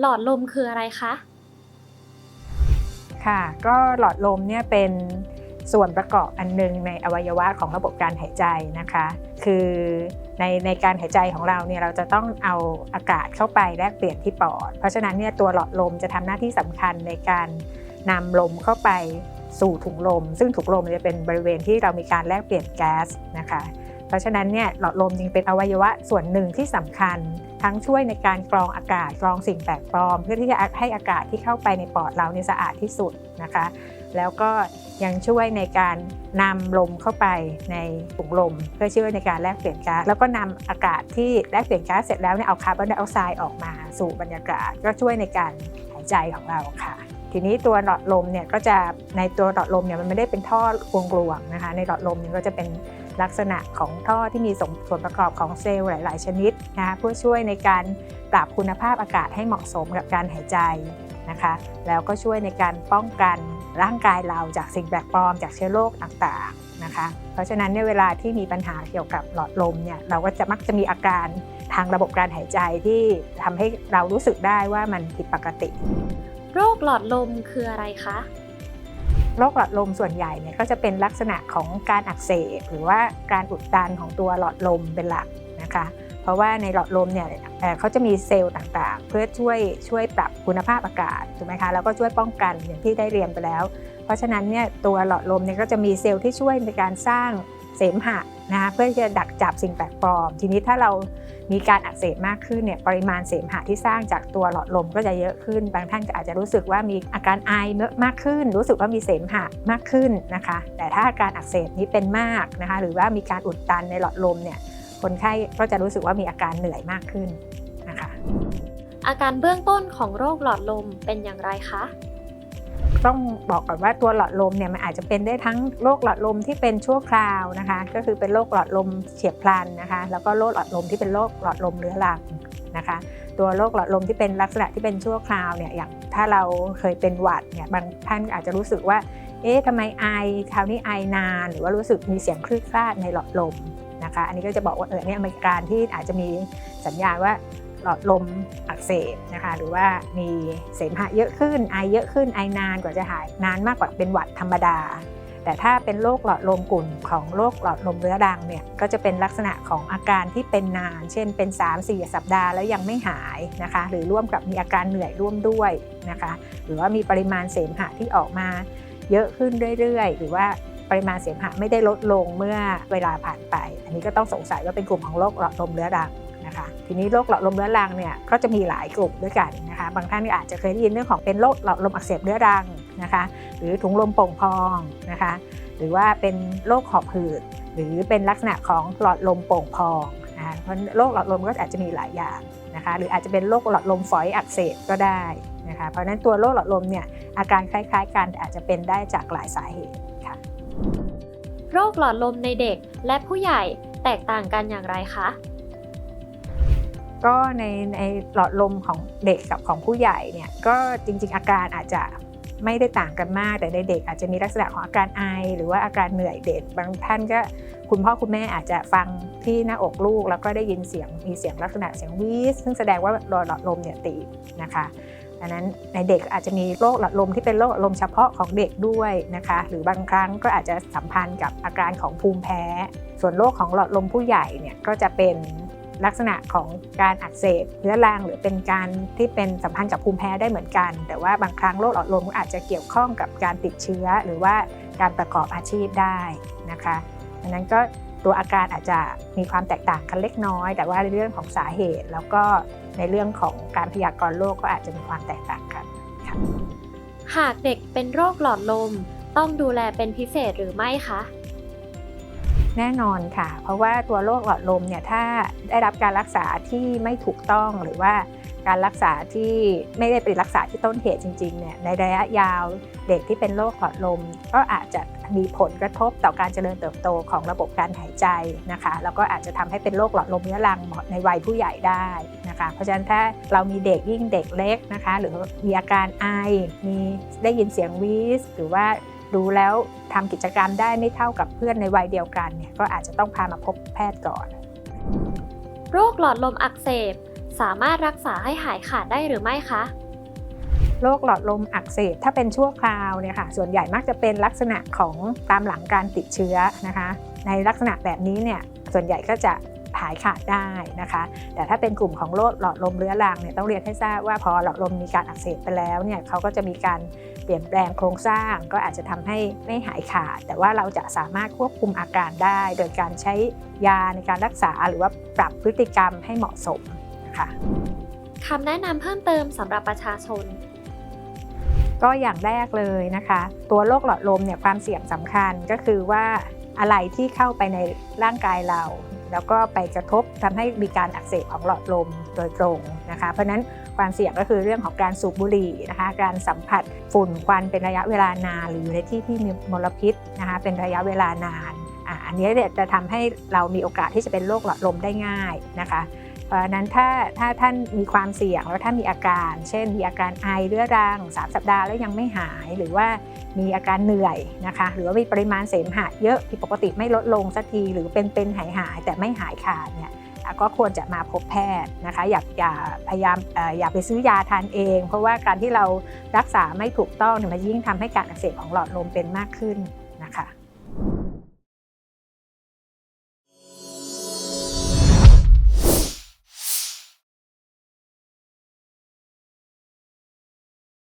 หลอดลมคืออะไรคะ ค่ะ ก็หลอดลมเนี่ยเป็นส่วนประกอบอันหนึงในอวัยวะของระบบการหายใจนะคะ คือในในการหายใจของเราเนี่ยเราจะต้องเอาอากาศเข้าไปแลกเปลี่ยนที่ปอด เพราะฉะนั้นเนี่ยตัวหลอดลมจะทำหน้าที่สำคัญในการนำลมเข้าไปสู่ถุงลม ซึ่งถุงลมจะเป็นบริเวณที่เรามีการแลกเปลี่ยนแก๊สนะคะ เพราะฉะนั้นเนี่ยหลอดลมจึงเป็นอวัยวะส่วนหนึ่งที่สำคัญ ทั้งช่วยในการกรองอากาศกรองสิ่งแปลกปลอม เพื่อที่จะให้อากาศที่เข้าไปในปอดเราเนี่ยสะอาดที่สุดนะคะ แล้วก็ยังช่วยในการนำลมเข้าไปในถุงลม เพื่อช่วยในการแลกเปลี่ยนก๊าซแล้วก็นำอากาศที่แลกเปลี่ยนก๊าซเสร็จแล้วเนี่ยเอาคาร์บอนไดออกไซด์ออกมาสู่บรรยากาศ ก็ช่วยในการหายใจของเราค่ะทีนี้ตัวหลอดลมเนี่ยก็จะในตัวหลอดลมเนี่ยมันไม่ได้เป็นท่อกลวงๆนะคะ ในหลอดลมเนี่ยก็จะเป็น ลักษณะของท่อที่มีส่วนประกอบของเซลล์หลาย ๆ ชนิดนะคะเพื่อช่วยในการปรับคุณภาพอากาศให้เหมาะสมกับการหายใจนะคะแล้วก็ช่วยในการป้องกันร่างกายเราจากสิ่งแปลกปลอมจากเชื้อโรคต่างๆนะคะ เพราะฉะนั้นในเวลาที่มีปัญหาเกี่ยวกับหลอดลมเนี่ยเราก็จะมักจะมีอาการทางระบบการหายใจที่ทำให้เรารู้สึกได้ว่ามันผิดปกติ โรคหลอดลมคืออะไรคะ โรคหลอดลมส่วนใหญ่เนี่ยก็จะเป็นลักษณะของการอักเสบหรือว่าการอุดตันของตัวหลอดลมเป็นหลักนะคะ เพราะว่าในหลอดลมเนี่ยเขาจะมีเซลล์ต่างๆ เพื่อช่วยช่วยปรับคุณภาพอากาศถูกไหมคะแล้วก็ช่วยป้องกันอย่างที่ได้เรียนไปแล้ว เพราะฉะนั้นเนี่ยตัวหลอดลมเนี่ยก็จะมีเซลล์ที่ช่วยในการสร้าง เสมหะนะคะเพื่อที่จะดักจับสิ่งแปลกปลอม ทีนี้ถ้าเรามีการอักเสบมากขึ้นเนี่ยปริมาณเสมหะที่สร้างจากตัวหลอดลมก็จะเยอะขึ้น บางท่านก็อาจจะรู้สึกว่ามีอาการไอมากขึ้น รู้สึกว่ามีเสมหะมากขึ้นนะคะ แต่ถ้าอาการอักเสบนี้เป็นมากนะคะ หรือว่ามีการอุดตันในหลอดลมเนี่ยคนไข้ก็จะรู้สึกว่ามีอาการเหนื่อยมากขึ้นนะคะ อาการเบื้องต้นของโรคหลอดลมเป็นอย่างไรคะ ต้องบอกก่อนว่าตัวหลอดลมเนี่ยมันอาจจะเป็นได้ทั้งโรคหลอดลมที่เป็นชั่วคราวนะคะ ก็คือเป็นโรคหลอดลมเฉียบพลันนะคะ แล้วก็โรคหลอดลมที่เป็นโรคหลอดลมเรื้อรังนะคะ ตัวโรคหลอดลมที่เป็นลักษณะที่เป็นชั่วคราวเนี่ยอย่างถ้าเราเคยเป็นหวัดเนี่ยบางท่านอาจจะรู้สึกว่า เอ๊ะทำไมไอคราวนี้ไอนาน หรือว่ารู้สึกมีเสียงคลืดคลาดในหลอดลมนะคะ อันนี้ก็จะบอกว่าเออเนี่ยเป็นการที่อาจจะมีสัญญาณว่า หลอดลมอักเสบนะคะหรือว่ามีเสมหะเยอะขึ้นไอเยอะขึ้นไอนานกว่าจะหายนานมากกว่าเป็นหวัดธรรมดา แต่ถ้าเป็นโรคหลอดลมกลุ่มของโรคหลอดลมเรื้อรังเนี่ยก็จะเป็นลักษณะของอาการที่เป็นนาน เช่นเป็น 3-4 สัปดาห์แล้วยังไม่หายนะคะหรือร่วมกับมีอาการเหนื่อยร่วมด้วยนะคะหรือว่ามีปริมาณเสมหะที่ออกมาเยอะขึ้นเรื่อยๆ หรือว่าปริมาณเสมหะไม่ได้ลดลงเมื่อเวลาผ่านไป อันนี้ก็ต้องสงสัยว่าเป็นกลุ่มของโรคหลอดลมเรื้อรัง ทีนี้โรคหลอดลมเรื้อรังเนี่ยก็จะมีหลายกลุ่มด้วยกันนะคะ บางท่านอาจจะเคยได้ยินเรื่องของเป็นโรคหลอดลมอักเสบเรื้อรังนะคะ หรือถุงลมโป่งพองนะคะ หรือว่าเป็นโรคหอบหืดหรือเป็นลักษณะของหลอดลมโป่งพองนะคะเพราะโรคหลอดลมก็อาจจะมีหลายอย่างนะคะหรืออาจจะเป็นโรคหลอดลมฝอยอักเสบก็ได้นะคะเพราะฉะนั้นตัวโรคหลอดลมเนี่ยอาการคล้าย ๆ กันแต่อาจจะเป็นได้จากหลายสาเหตุค่ะโรคหลอดลมในเด็กและผู้ใหญ่แตกต่างกันอย่างไรคะ ก็ในในหลอดลมของเด็กกับของผู้ใหญ่เนี่ยก็จริง ๆ อาการอาจจะไม่ได้ต่างกันมาก แต่ในเด็กอาจจะมีลักษณะของอาการไอ หรือว่าอาการเหนื่อยเด็กบางท่านก็คุณพ่อคุณแม่อาจจะฟังที่หน้าอกลูก แล้วก็ได้ยินเสียงมีเสียงลักษณะเสียงวีสซึ่งแสดงว่าหลอดหลอดลมเนี่ยตีบนะคะดังนั้นในเด็กอาจจะมีโรคหลอดลมที่เป็นโรคหลอดลมเฉพาะของเด็กด้วยนะคะ หรือบางครั้งก็อาจจะสัมพันธ์กับอาการของภูมิแพ้ ส่วนโรคของหลอดลมผู้ใหญ่เนี่ยก็จะเป็น ลักษณะของการอักเสบเรื้อรังหรือเป็นการที่เป็นสัมพันธ์กับภูมิแพ้ได้เหมือนกัน แต่ว่าบางครั้งโรคหลอดลมก็อาจจะเกี่ยวข้องกับการติดเชื้อ หรือว่าการประกอบอาชีพได้นะคะดังนั้นก็ตัวอาการอาจจะมีความแตกต่างกันเล็กน้อย แต่ว่าในเรื่องของสาเหตุ แล้วก็ในเรื่องของการพยากรณ์โรคก็อาจจะมีความแตกต่างกันค่ะหากเด็กเป็นโรคหลอดลม ต้องดูแลเป็นพิเศษหรือไม่คะ แน่นอนค่ะ เพราะว่าตัวโรคหลอดลมเนี่ยถ้าได้รับการรักษาที่ไม่ถูกต้องหรือว่าการรักษาที่ไม่ได้เป็นรักษาที่ต้นเหตุจริงๆเนี่ยในระยะยาวเด็กที่เป็นโรคหลอดลม ก็อาจจะมีผลกระทบต่อการเจริญเติบโตของระบบการหายใจนะคะแล้วก็อาจจะทำให้เป็นโรคหลอดลมเรื้อรังในวัยผู้ใหญ่ได้นะคะเพราะฉะนั้นถ้าเรามีเด็กยิ่งเด็กเล็กนะคะ หรือมีอาการไอมีได้ยินเสียงวีสหรือว่า ดูแล้วทำกิจกรรมได้ไม่เท่ากับเพื่อนในวัยเดียวกันเนี่ยก็อาจจะต้องพามาพบแพทย์ก่อน โรคหลอดลมอักเสบ สามารถรักษาให้หายขาดได้หรือไม่คะโรคหลอดลมอักเสบถ้าเป็นชั่วคราวเนี่ยค่ะส่วนใหญ่มักจะเป็นลักษณะของตามหลังการติดเชื้อนะคะ ในลักษณะแบบนี้เนี่ยส่วนใหญ่ก็จะ หายขาดได้นะคะ แต่ถ้าเป็นกลุ่มของโรคหลอดลมเรื้อรังเนี่ยต้องเรียนให้ทราบว่าพอหลอดลมมีการอักเสบไปแล้วเนี่ยเขาก็จะมีการเปลี่ยนแปลงโครงสร้าง ก็อาจจะทำให้ไม่หายขาด แต่ว่าเราจะสามารถควบคุมอาการได้ โดยการใช้ยาในการรักษาหรือว่าปรับพฤติกรรมให้เหมาะสมนะคะคำแนะนำเพิ่มเติมสำหรับประชาชนก็อย่างแรกเลยนะคะ ตัวโรคหลอดลมเนี่ยความเสี่ยงสำคัญก็คือว่าอะไรที่เข้าไปในร่างกายเรา แล้วก็ไปกระทบทำให้มีการอักเสบของหลอดลมโดยตรงนะคะ เพราะนั้นความเสี่ยงก็คือเรื่องของการสูบบุหรี่นะคะ การสัมผัสฝุ่นควันเป็นระยะเวลานานหรืออยู่ในที่ที่มีมลพิษนะคะเป็นระยะเวลานานอ,อันนี้จะทำให้เรามีโอกาสที่จะเป็นโรคหลอดลมได้ง่ายนะคะ เพราะนั้นถ้าถ้าท่านมีความเสี่ยงแล้วถ้านมีอาการ เช่น มีอาการไอเรื้อรัง 3 สัปดาห์แล้วยังไม่หายหรือว่ามีอาการเหนื่อยนะคะ หรือว่ามีปริมาณเสมหะเยอะผิดปกติไม่ลดลงสักที หรือเป็นเป็นหายหายแต่ไม่หายขาดเนี่ยก็ควรจะมาพบแพทย์นะคะ อย่าอย่าพยายามอย่าไปซื้อยาทานเอง เพราะว่าการที่เรารักษาไม่ถูกต้องเนี่ยมันยิ่งทำให้การอักเสบของหลอดลมเป็นมากขึ้นนะคะ